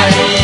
Bye.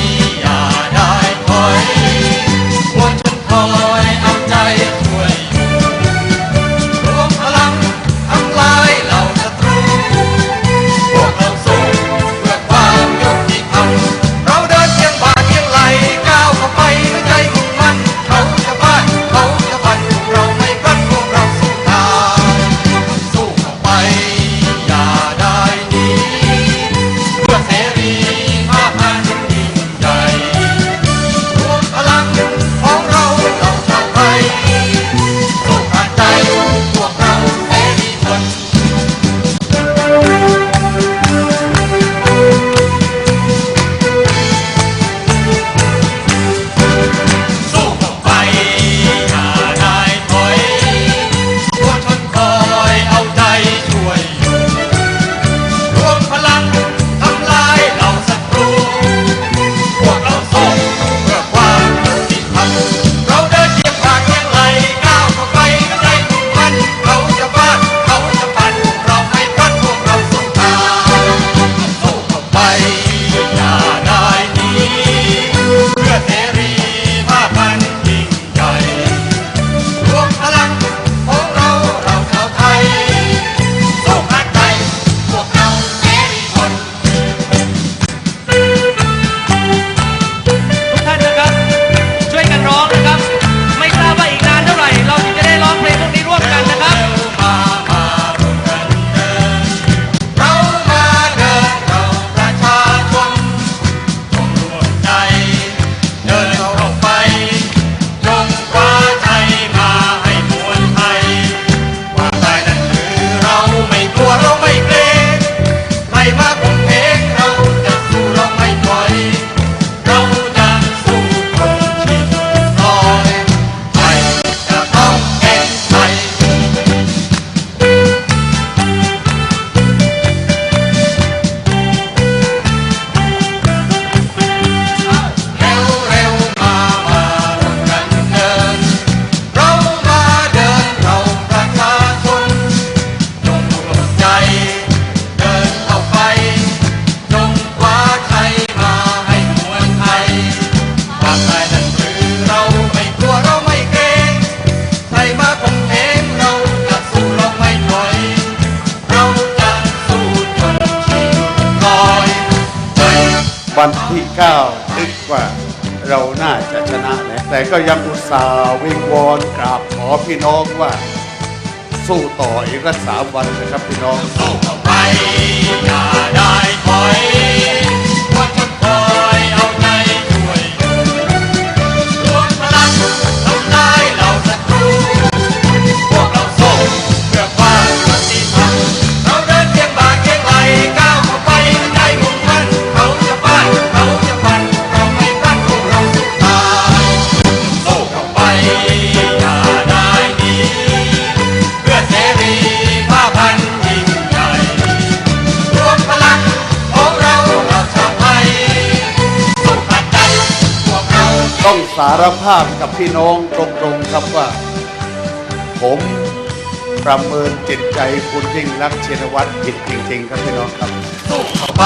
วันที่9นึกว่าเราน่าจะชนะนะแต่ก็ยังอุตส่าห์วิงวอนกราบขอพี่น้องว่า สู้ต่ออีกสักสามวันนะครับพี่น้องสู้ต่อไปอย่าได้ สารภาพกับพี่น้องตรงๆครับว่า ผมประเมินจิตใจคุณยิ่งรักเชนวัตรผิดจริง ๆ ครับพี่น้องครับสู้เข้าไป